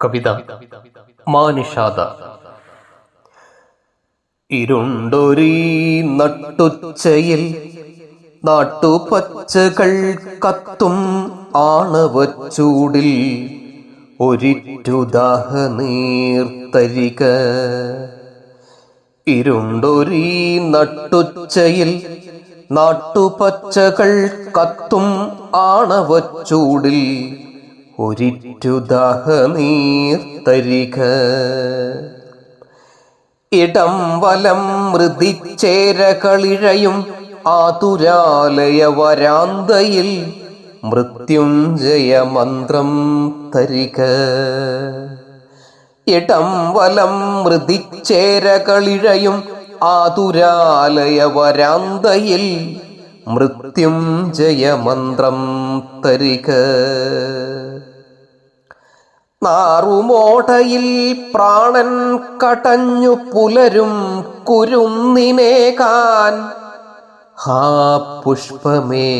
കവിത മാനിഷാദ. ഇരുണ്ടൊരീ നട്ടുച്ചയിൽ നാട്ടുപച്ചകൾ കത്തും ആണവച്ചൂടിൽ ഒരിറ്റുദാഹ നീർത്തരിക. ഇരുണ്ടൊരീ നട്ടുച്ചയിൽ നാട്ടുപച്ചകൾ കത്തും ആണവച്ചൂടിൽ ഒരിറ്റുദാഹ നീർത്തരിക ഇടം വലം മൃതിച്ചേര കളിഴയും ആതുരാലയ വരാന്തയിൽ മൃത്യുഞ്ജയ മന്ത്രം തരിക. ഇടം വലം മൃതിച്ചേര കളിഴയും ആതുരാലയ വരാന്തയിൽ മൃത്യുഞ്ജയ മന്ത്രം തരിക. നാറുമോടയിൽ പ്രാണൻ കടഞ്ഞു പുലരും കുരുന്നിനേകാൻ ഹാ പുഷ്പമേ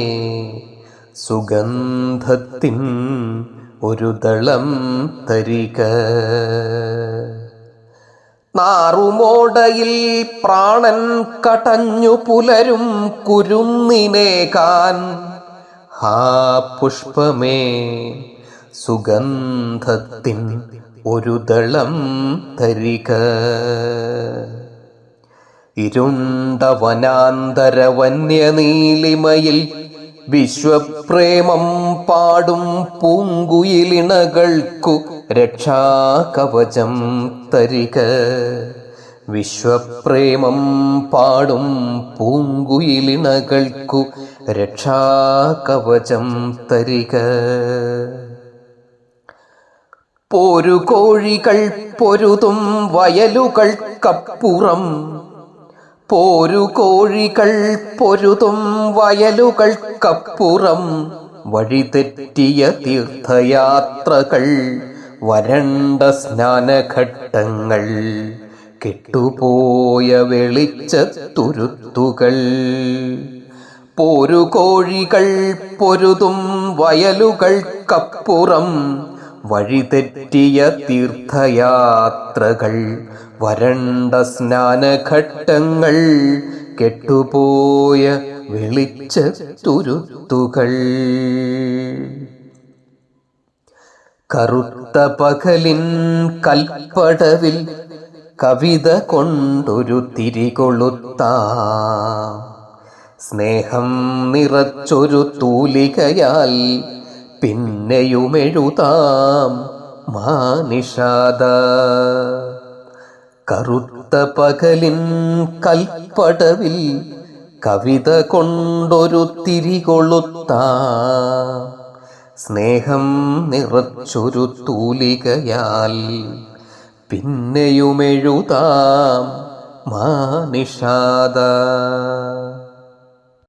സുഗന്ധത്തിൻ ഒരു ദളം തരിക. നാറുമോടയിൽ പ്രാണൻ കടഞ്ഞു പുലരും കുരുന്നിനേകാൻ ഹാ പുഷ്പമേ സുഗന്ധത്തിൻ ഒരു ദളം തരിക ഇരുണ്ട വനാന്തര വന്യനീലിമയിൽ വിശ്വപ്രേമം പാടും പൂങ്കുയിലിണകൾക്കു രക്ഷാകവചം തരിക. വിശ്വപ്രേമം പാടും പൂങ്കുയിലിണകൾക്കു രക്ഷാകവചം തരിക. പോരുകോഴികൾ പൊരുതും വയലുകൾ വയലുകൾക്കപ്പുറം പോരുകോഴികൾ പൊരുതും വയലുകൾ വയലുകൾക്കപ്പുറം വഴിതെറ്റിയ തീർത്ഥയാത്രകൾ വരണ്ട സ്നാനഘട്ടങ്ങൾ കെട്ടുപോയ വെളിച്ചത്തുരുത്തുകൾ പോരുകോഴികൾ പൊരുതും വയലുകൾക്കപ്പുറം വഴിതെറ്റിയ തീർത്ഥയാത്രകൾ വരണ്ട സ്നാനഘട്ടങ്ങൾ കെട്ടുപോയ വെളിച്ചത്തുരുത്തുകൾ. കറുത്ത പകലിൻ കൽപ്പടവിൽ കവിത കൊണ്ടൊരു തിരികൊളുത്ത. സ്നേഹം നിറച്ചൊരു തൂലികയാൽ പിന്നെയുമെഴുതാം മാനിഷാദ. കറുത്ത പകലിൻ കൽപ്പടവിൽ കവിത കൊണ്ടൊരു തിരികൊളുത്ത. സ്നേഹം നിറച്ചൊരു തൂലികയാൽ പിന്നെയുമെഴുതാം മാനിഷാദ.